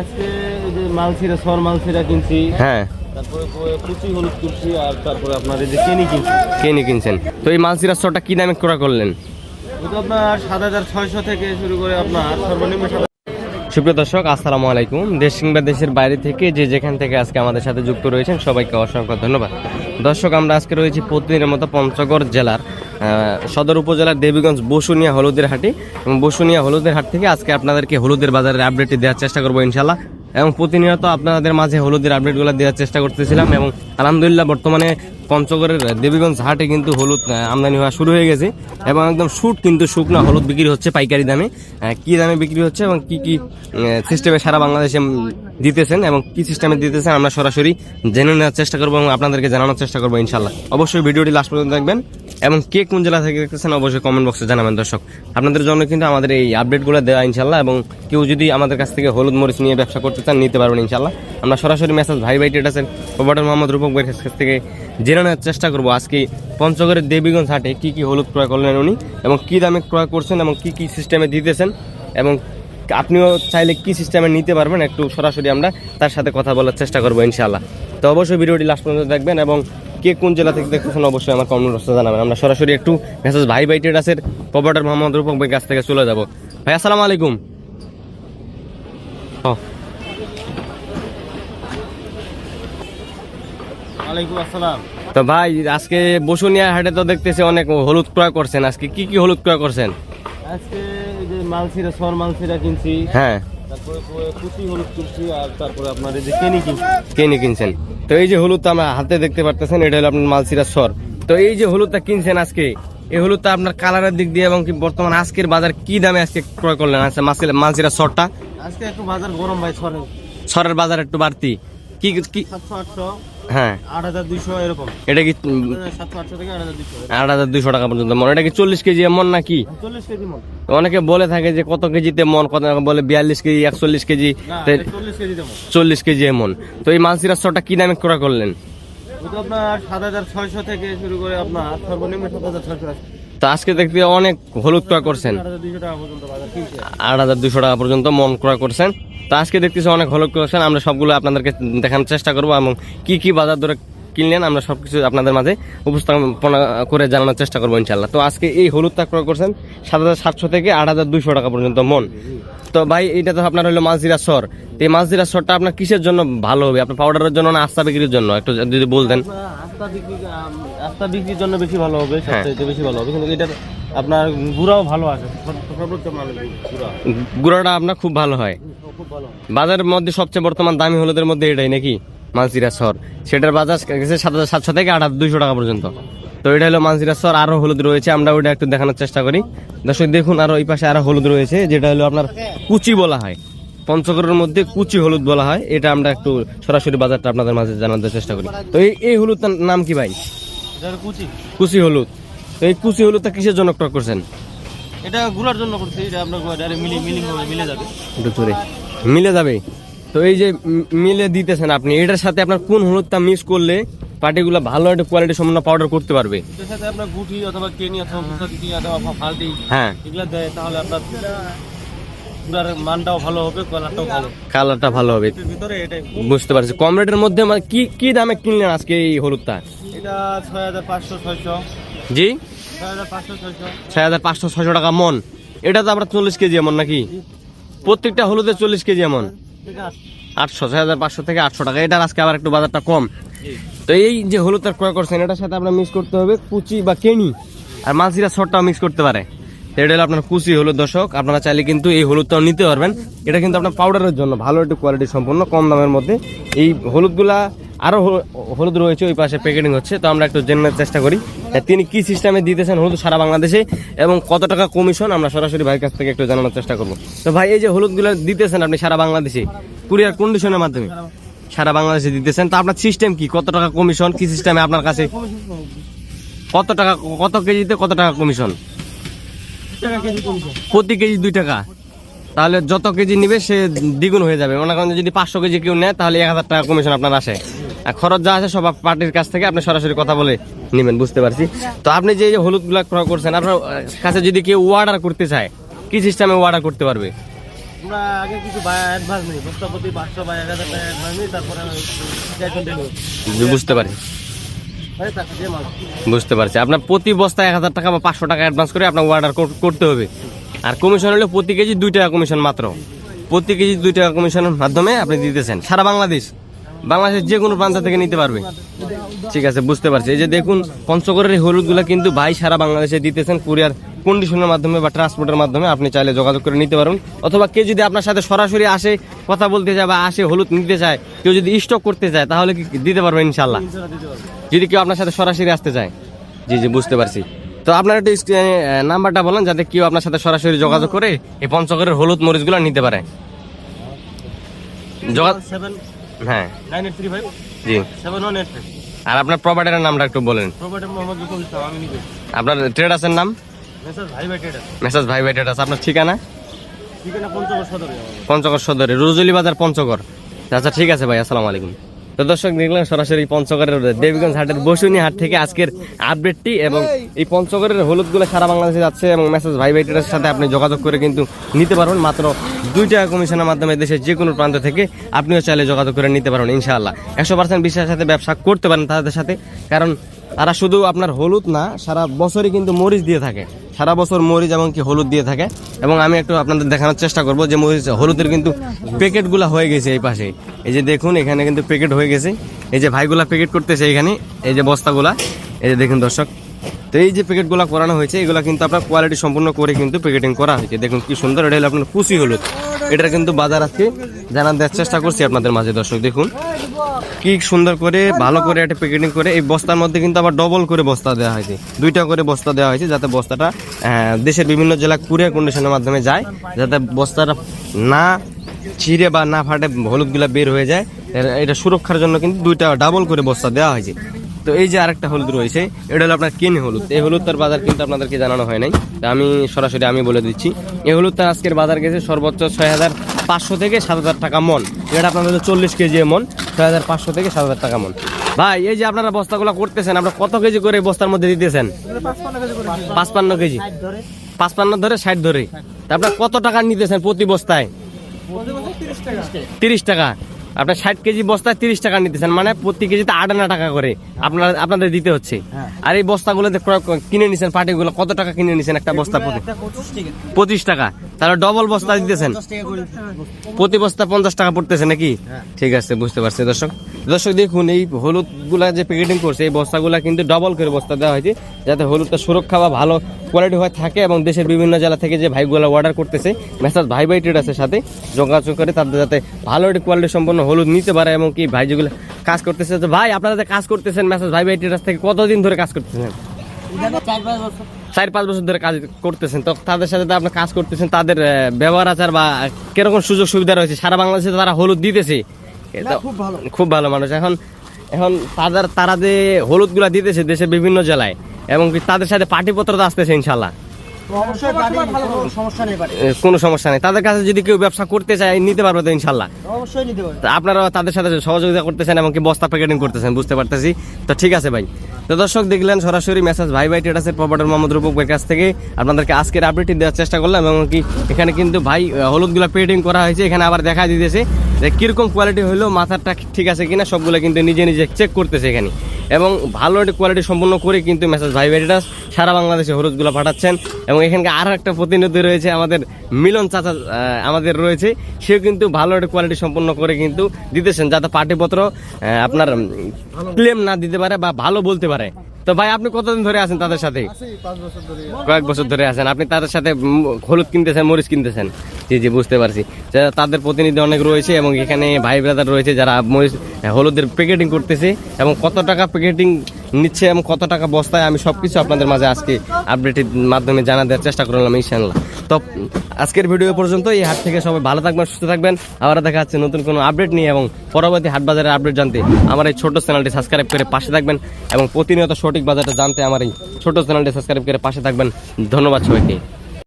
আজকে যে মালসিরা সর মালসিরা কিনছি। হ্যাঁ। আর তারপরে আপনার এই যে কেনি কিনছি। কেনি কিনছেন। তো এই মালসিরা শটটা কি দামে ক্রয় করলেন? আপনার সাত হাজার ছয়শো থেকে শুরু করে আপনার সর্বনিম্ন সুপ্রিয় দর্শক আসসালামু আলাইকুম। দেশ কিংবা দেশের বাইরে থেকে যে যেখান থেকে আজকে আমাদের সাথে যুক্ত রয়েছেন সবাইকে অসংখ্য ধন্যবাদ। দর্শক, আমরা আজকে রয়েছি প্রতিদিনের মতো পঞ্চগড় জেলার সদর উপজেলার দেবীগঞ্জ বসুনিয়া হলুদের হাটে। এবং বসুনিয়া হলুদের হাট থেকে আজকে আপনাদেরকে হলুদের বাজারের আপডেটটি দেওয়ার চেষ্টা করব ইনশাল্লাহ এবং প্রতিনিয়ত আপনাদের মাঝে হলুদের আপডেটগুলো দেওয়ার চেষ্টা করতেছিলাম এবং আলহামদুলিল্লাহ বর্তমানে পঞ্চগড়ের দেবীগঞ্জ হাটে কিন্তু হলুদ আমদানি হওয়া শুরু হয়ে গেছে এবং একদম শুট কিন্তু শুকনা হলুদ বিক্রি হচ্ছে পাইকারি দামে। কি দামে বিক্রি হচ্ছে এবং কি কি সিস্টেমে সারা বাংলাদেশে দিতেছেন এবং কি সিস্টেমে দিতেছেন আমরা সরাসরি জেনে নেওয়ার চেষ্টা করব এবং আপনাদেরকে জানানোর চেষ্টা করব ইনশাল্লাহ অবশ্যই ভিডিওটি লাস্ট পর্যন্ত দেখবেন এবং কে কোন জেলা থেকে দেখতেছেন অবশ্যই কমেন্ট বক্সে জানাবেন দর্শক। আপনাদের জন্য কিন্তু আমাদের এই আপডেটগুলো দেওয়া ইনশাল্লাহ এবং কেউ যদি আমাদের কাছ থেকে হলুদ মরিচ নিয়ে ব্যবসা করতে চান, নিতে পারবেন ইনশাল্লাহ আমরা সরাসরি মেসেজ ভাই ভাই টেটাসের ওবাটর মোহাম্মদ রূপক ভাইয়ের কাছ থেকে জেনে নেওয়ার চেষ্টা করব আজকে পঞ্চগড়ের দেবীগঞ্জ হাটে কী কী হলুদ ক্রয় করলেন উনি এবং কী দামে ক্রয় করছেন এবং কী কী সিস্টেমে দিতেছেন এবং আপনিও চাইলে কি সিস্টেমে নিতে পারবেন একটু সরাসরি আমরা তার সাথে কথা বলার চেষ্টা করব ইনশাআল্লাহ। তো অবশ্যই ভিডিওটি লাস্ট পর্যন্ত দেখবেন এবং কে কোন জেলা থেকে দেখতেছেন অবশ্যই আমার বক্সে জানাবেন। আমরা সরাসরি একটু মেসেজ ভাই ভাই ট্রেডার্সের প্রপার্টার মোহাম্মদ রূপক ভাই কাছ থেকে চলে যাব। ভাই আসসালামু আলাইকুম। ওয়ালাইকুম আসসালাম। তো ভাই আজকে বসুনিয়া হাটে তো দেখতেছি অনেক হলুদ ক্রয় করছেন। আজকে কি কি হলুদ ক্রয় করছেন? আজকে মালছিরা সর মালছিরা কিনছি। হ্যাঁ। তারপরে কুচি হলুদ কিনছি আর তারপরে আপনার এই যে কেনি কিনছি। কেনে কিনছেন। তো এই যে হলুদটা আমরা হাতে দেখতে পারতেছেন এটা হলো আপনার মালসিরার সর তো এই যে হলুদটা কিনছেন আজকে এই হলুদটা আপনার কালারের দিক দিয়ে এবং কি বর্তমান আজকের বাজার কি দামে আজকে ক্রয় করলেন? আচ্ছা মালসিরার সরটা আজকে একটু বাজার গরম ভাই সরে সরের বাজার একটু বাড়তি। কি কি সাতশো আটশো। হ্যাঁ। আট হাজার দুইশো এরকম। এটা কি সাতশো আটশো থেকে আট হাজার দুইশো আট হাজার দুইশো টাকা পর্যন্ত মন। এটা কি চল্লিশ কেজি এমন নাকি? চল্লিশ কেজি মন। অনেকে বলে থাকে যে কত কেজিতে মন কত বলে বিয়াল্লিশ কেজি একচল্লিশ কেজি। চল্লিশ কেজি এমন তো এই মালসিরার শটা কি দামে ক্রয় করলেন? আপনার সাত হাজার ছয়শো থেকে শুরু করে আপনার সর্বনিম্ন সাত হাজার ছয়শো তো আজকে দেখতে অনেক হলুদ ক্রয় করছেন। আট হাজার দুশো টাকা পর্যন্ত মন ক্রয় করছেন। তো আজকে দেখতেছি অনেক হলুদ করছেন। আমরা সবগুলো আপনাদেরকে দেখানোর চেষ্টা করব এবং কি কি বাজার দরে কিনলেন আমরা সবকিছু আপনাদের মাঝে উপস্থাপনা করে জানানোর চেষ্টা করব ইনশাল্লাহ তো আজকে এই হলুদটা ক্রয় করছেন সাত হাজার সাতশো থেকে আট হাজার দুইশো টাকা পর্যন্ত মন। তো ভাই এটা তো আপনার হলো মাঝিরা সর। তো এই মাঝিরা সরটা আপনার কিসের জন্য ভালো হবে? আপনার পাউডারের জন্য না আস্থা বিক্রির জন্য? একটু যদি বলতেন। আস্তা বিক্রি আস্তা বিক্রির জন্য বেশি ভালো হবে হ্যাঁ। সবচেয়ে বেশি ভালো হবে। কিন্তু এটার আপনার গুঁড়াও ভালো আছে। গুঁড়োটা আপনার খুব ভালো হয়। খুব ভালো। বাজারের মধ্যে সবচেয়ে বর্তমান দামি হলুদের মধ্যে এটাই নাকি? মানসিরা সর। সেটার বাজার গেছে সাত হাজার সাতশো থেকে আট হাজার দুইশো টাকা পর্যন্ত। তো এটা হলো মানসিরা সর আরও হলুদ রয়েছে আমরা ওইটা একটু দেখানোর চেষ্টা করি। দর্শক দেখুন আরও এই পাশে আরও হলুদ রয়েছে যেটা হলো আপনার কুচি বলা হয়। পঞ্চগড়ের মধ্যে কুচি হলুদ বলা হয় এটা আমরা একটু সরাসরি বাজারটা আপনাদের মাঝে জানানোর চেষ্টা করি। তো এই এই হলুদটার নাম কি ভাই? কুচি। কুচি হলুদ। তো এই কুচি হলুদটা কিসের জন্য ক্রয় করছেন? এটা গুড়ার জন্য করছি এটা আপনার মিলে যাবে। মিলে যাবে? তো এই যে মিলে দিতেছেন আপনি এটার সাথে আপনার কোন হলুদটা মিক্স করলে পার্টিগুলো ভালো একটা কোয়ালিটি সম্পন্ন পাউডার করতে পারবে? এটার সাথে আপনার গুটি অথবা কেনি অথবা মুসাকি অথবা ফাল্টি হ্যাঁ। এগুলো দেয় তাহলে আপনার মানটাও ভালো হবে কালারটাও ভালো। কালারটা ভালো হবে। ভিতরে এটাই। বুঝতে পারছি। কম রেটের মধ্যে মানে কি কি দামে কিনলেন আজকে এই হলুদটা? এটা ছয় হাজার পাঁচশো ছয়শো। জি? ছয় হাজার পাঁচশো ছয়শো। ছয় হাজার পাঁচশো ছয়শো টাকা মন। এটা তো আপনার চল্লিশ কেজি এমন নাকি? প্রত্যেকটা হলুদে চল্লিশ কেজি এমন। আটশো ছয় হাজার পাঁচশো থেকে আটশো টাকা। এটার আজকে আবার একটু বাজারটা কম। তো এই যে হলুদ আর ক্রয় করছেন এটার সাথে আপনার মিক্স করতে হবে কুচি বা কেনি। আর মালসিরা শর্টটাও মিক্স করতে পারে। এটা আপনার কুচি হলুদ দর্শক। আপনারা চাইলে কিন্তু এই হলুদটাও নিতে পারবেন। এটা কিন্তু আপনার পাউডারের জন্য ভালো একটু কোয়ালিটি সম্পন্ন, কম দামের মধ্যে। এই হলুদগুলা আরও হল- হলুদ রয়েছে, ওই পাশে প্যাকেটিং হচ্ছে। তো আমরা একটু জেনার চেষ্টা করি তিনি কি সিস্টেমে দিতেছেন হলুদ সারা বাংলাদেশে এবং কত টাকা কমিশন আমরা সরাসরি ভাইয়ের কাছ থেকে একটু জানানোর চেষ্টা করব। তো ভাই, এই যে হলুদগুলো দিতেছেন আপনি সারা বাংলাদেশে কুরিয়ার কন্ডিশনের মাধ্যমে সারা বাংলাদেশে দিতেছেন। তো আপনার সিস্টেম কি? কত টাকা কমিশন কি সিস্টেমে আপনার কাছে? কত টাকা, কত কেজিতে কত টাকা কমিশন প্রতি কেজি দুই টাকা। তাহলে যত কেজি নিবে সে দ্বিগুণ হয়ে যাবে। মনে করেন যদি পাঁচশো কেজি কেউ নেয় তাহলে এক হাজার টাকা কমিশন আপনার আসে। আর খরচ যা আছে সব পার্টির কাছ থেকে আপনি সরাসরি কথা বলে নেবেন বুঝতে পারছি। তো আপনি যে হলুদগুলো ক্রয় করছেন আপনার কাছে যদি কেউ অর্ডার করতে চায় কি সিস্টেমে অর্ডার করতে পারবে? আমরা আগে কিছু অ্যাডভান্স নিই। বস্তা পাঁচশো বা এক হাজার টাকা অ্যাডভান্স নিই তারপরে ক্যাশ অন ডেলিভারি বুঝতে পারি বুঝতে পারছি। আপনার প্রতি বস্তায় এক হাজার টাকা বা পাঁচশো টাকা অ্যাডভান্স করে আপনার অর্ডার করতে হবে। আর কমিশন হলে প্রতি কেজি দুই টাকা কমিশন মাত্র। প্রতি কেজি দুই টাকা কমিশনের মাধ্যমে আপনি দিতেছেন। সারা বাংলাদেশ। বাংলাদেশের যে কোনো প্রান্ত থেকে নিতে পারবে। ঠিক আছে, বুঝতে পারছি। এই যে দেখুন, পঞ্চগড়ের এই হলুদগুলো কিন্তু ভাই সারা বাংলাদেশে দিতেছেন কুরিয়ার কন্ডিশনের মাধ্যমে বা ট্রান্সপোর্টের মাধ্যমে। আপনি চাইলে যোগাযোগ করে নিতে পারুন অথবা কেউ যদি আপনার সাথে সরাসরি আসে, কথা বলতে চায় বা আসে, হলুদ নিতে চায়, কেউ যদি স্টক করতে চায়, তাহলে কি দিতে পারবেন ইনশাল্লাহ পারব যদি কেউ আপনার সাথে সরাসরি আসতে চায়। জি জি বুঝতে পারছি। তো আপনার একটু নাম্বারটা বলেন যাতে কেউ আপনার সাথে সরাসরি যোগাযোগ করে এই পঞ্চগড়ের হলুদ মরিচগুলো নিতে পারে। হ্যাঁ। জি। আর আপনার প্রোভাইডারের নামটা একটু বলেন। আপনার ট্রেডার্সের নাম? মেসাজ ভাই ভাই ট্রেডার্স আপনার ঠিকানা? পঞ্চগড় সদরে। রুজুলি বাজার পঞ্চগড়। আচ্ছা ঠিক আছে ভাই আসসালামু আলাইকুম। তো দর্শক দেখলেন, সরাসরি পঞ্চগড়ের দেবীগঞ্জ হাটের বসুনি হাট থেকে আজকের আপডেটটি এবং এই পঞ্চগড়ের হলুদগুলো সারা বাংলাদেশে যাচ্ছে এবং মেসেজ ভাই ভাইটের সাথে আপনি যোগাযোগ করে কিন্তু নিতে পারবেন। মাত্র দুই টাকা কমিশনের মাধ্যমে দেশের যে কোনো প্রান্ত থেকে আপনিও চাইলে যোগাযোগ করে নিতে পারবেন, ইনশাআল্লাহ। একশো পার্সেন্ট বিশ্বাসের সাথে ব্যবসা করতে পারেন তাদের সাথে, কারণ তারা শুধু আপনার হলুদ না, সারা বছরই কিন্তু মরিচ দিয়ে থাকে। সারা বছর মরিচ এবং কি হলুদ দিয়ে থাকে। এবং আমি একটু আপনাদের দেখানোর চেষ্টা করব যে মরিচ, হলুদের কিন্তু প্যাকেটগুলো হয়ে গেছে এই পাশে। এই যে দেখুন, এখানে কিন্তু প্যাকেট হয়ে গেছে। এই যে ভাইগুলা প্যাকেট করতেছে এখানে, এই যে বস্তাগুলা। এই যে দেখুন দর্শক, তো এই যে প্যাকেটগুলো করানো হয়েছে, এগুলো কিন্তু আপনার কোয়ালিটি সম্পূর্ণ করে কিন্তু প্যাকেটিং করা হয়েছে। দেখুন কি সুন্দর, এটা হলো আপনার কুচি হলুদ। এটার কিন্তু বাজার আছে জানার দেওয়ার চেষ্টা করছি আপনাদের মাঝে, দর্শক, দেখুন। কি সুন্দর করে, ভালো করে একটা প্যাকেটিং করে, এই বস্তার মধ্যে কিন্তু আবার ডবল করে বস্তা দেওয়া হয়েছে। দুইটা করে বস্তা দেওয়া হয়েছে যাতে বস্তাটা দেশের বিভিন্ন জেলা কুরিয়ার কন্ডিশনের মাধ্যমে যায়, যাতে বস্তাটা না ছিঁড়ে বা না ফাটে, হলুদগুলা বের হয়ে যায়। এটা সুরক্ষার জন্য কিন্তু দুইটা ডাবল করে বস্তা দেওয়া হয়েছে। তো এই যে আরেকটা হলুদ রয়েছে, এটা হলো আপনার কেন হলুদ। এই হলুদটার বাজার কিন্তু আপনাদেরকে জানানো হয় নাই। আমি সরাসরি আমি বলে দিচ্ছি, এই হলুদটা আজকের বাজার গেছে সর্বোচ্চ ছয় হাজার পাঁচশো থেকে সাত হাজার টাকা মন। এটা আপনাদের চল্লিশ কেজি মন ছয় হাজার পাঁচশো থেকে সাত হাজার টাকা মন। ভাই, এই যে আপনারা বস্তাগুলো করতেছেন, আপনারা কত কেজি করে বস্তার মধ্যে দিতেছেন? পাঁচপান্ন কেজি। পাঁচপান্ন ধরে ষাট ধরে। আপনার কত টাকা নিতেছেন প্রতি বস্তায়? তিরিশ টাকা। আপনার ষাট কেজি বস্তায় তিরিশ টাকা নিতেছেন মানে প্রতি কেজিতে আট আনা টাকা করে আপনার আপনাদের দিতে হচ্ছে। আর এই বস্তাগুলো যে ক্রয় কিনে নিছেন পাটিগুলো কত টাকা কিনে নিছেন একটা বস্তা প্রতি? পঁচিশ টাকা। তাহলে ডবল বস্তা দিতেছেন। প্রতি বস্তা পঞ্চাশ টাকা পড়তেছে নাকি? ঠিক আছে বুঝতে পারছি দর্শক। দর্শক দেখুন এই হলুদগুলা যে প্যাকেটিং করছে এই বস্তাগুলা কিন্তু ডবল করে বস্তা দেওয়া হয়েছে যাতে হলুদটা সুরক্ষা বা ভালো কোয়ালিটি হয়ে থাকে এবং দেশের বিভিন্ন জেলা থেকে যে ভাইগুলো অর্ডার করতেছে মেসাজ ভাই ভাই ট্রেডার্সের সাথে যোগাযোগ করে তাদের যাতে ভালো একটি কোয়ালিটি সম্পন্ন হলুদ নিতে পারে এবং কি ভাই যেগুলো কাজ করতেছে তো ভাই আপনারা যে কাজ করতেছেন মেসেজ ভাই ভাই ট্রেডার্স থেকে কতদিন ধরে কাজ করতেছেন? চার পাঁচ বছর ধরে কাজ করতেছেন তো তাদের সাথে আপনি কাজ করতেছেন তাদের ব্যবহার আচার বা কীরকম সুযোগ সুবিধা রয়েছে? সারা বাংলাদেশে তারা হলুদ দিতেছে। এটা খুব ভালো। খুব ভালো মানুষ। এখন এখন তাদের তারা যে হলুদগুলা দিতেছে দেশের বিভিন্ন জেলায় এবং কি তাদের সাথে পাটিপত্র তো আসতেছে ইনশাল্লাহ। কোনো সমস্যা নেই তাদের কাছে যদি কেউ ব্যবসা করতে চায় নিতে পারবে তো ইনশাল্লাহ। আপনারা তাদের সাথে সহযোগিতা করতেছেন এবং বস্তা প্যাকেটিং করতেছেন বুঝতে পারতেছি। তো ঠিক আছে ভাই। তো দর্শক দেখলেন সরাসরি মেসেজ ভাই ভাই টেটাসের প্রপার্টার মোহাম্মদ রূপকের কাছ থেকে। আপনাদেরকে আজকের আপডেটটি দেওয়ার চেষ্টা করলাম এবং কি এখানে কিন্তু ভাই হলুদগুলো পেটিং করা হয়েছে এখানে আবার দেখা দিতেছে যে কীরকম কোয়ালিটি হলো মাথাটা ঠিক আছে কিনা সবগুলো কিন্তু নিজে নিজে চেক করতেছে এখানে। এবং ভালো একটা কোয়ালিটি সম্পন্ন করে কিন্তু মেসেজ ভাই সারা বাংলাদেশে হরুজগুলো পাঠাচ্ছেন। এবং এখানকার আরও একটা প্রতিনিধি রয়েছে আমাদের মিলন চাচা আমাদের রয়েছে। সেও কিন্তু ভালো একটা কোয়ালিটি সম্পন্ন করে কিন্তু দিতেছেন, যাতে পার্টিপত্র আপনার ক্লেম না দিতে পারে বা ভালো বলতে পারে। তো ভাই আপনি কতদিন ধরে আছেন তাদের সাথে? কয়েক বছর ধরে আছেন। আপনি তাদের সাথে হলুদ কিনতেছেন মরিচ কিনতেছেন? জি জি বুঝতে পারছি। তাদের প্রতিনিধি অনেক রয়েছে এবং এখানে ভাই ব্রাদার রয়েছে যারা মরিচ হলুদের প্যাকেটিং করতেছে এবং কত টাকা প্যাকেটিং নিচ্ছে এবং কত টাকা বস্তায় আমি সব কিছু আপনাদের মাঝে আজকে আপডেটের মাধ্যমে জানা দেওয়ার চেষ্টা করলাম ইনশাল্লাহ তো আজকের ভিডিও পর্যন্ত এই হাট থেকে সবাই ভালো থাকবেন, সুস্থ থাকবেন। আবার দেখা যাচ্ছে নতুন কোনো আপডেট নিয়ে এবং পরবর্তী হাট বাজারের আপডেট জানতে আমার এই ছোটো চ্যানেলটি সাবস্ক্রাইব করে পাশে থাকবেন এবং প্রতিনিয়ত সঠিক বাজারটা জানতে আমার এই ছোটো চ্যানেলটি সাবস্ক্রাইব করে পাশে থাকবেন। ধন্যবাদ সবাইকে।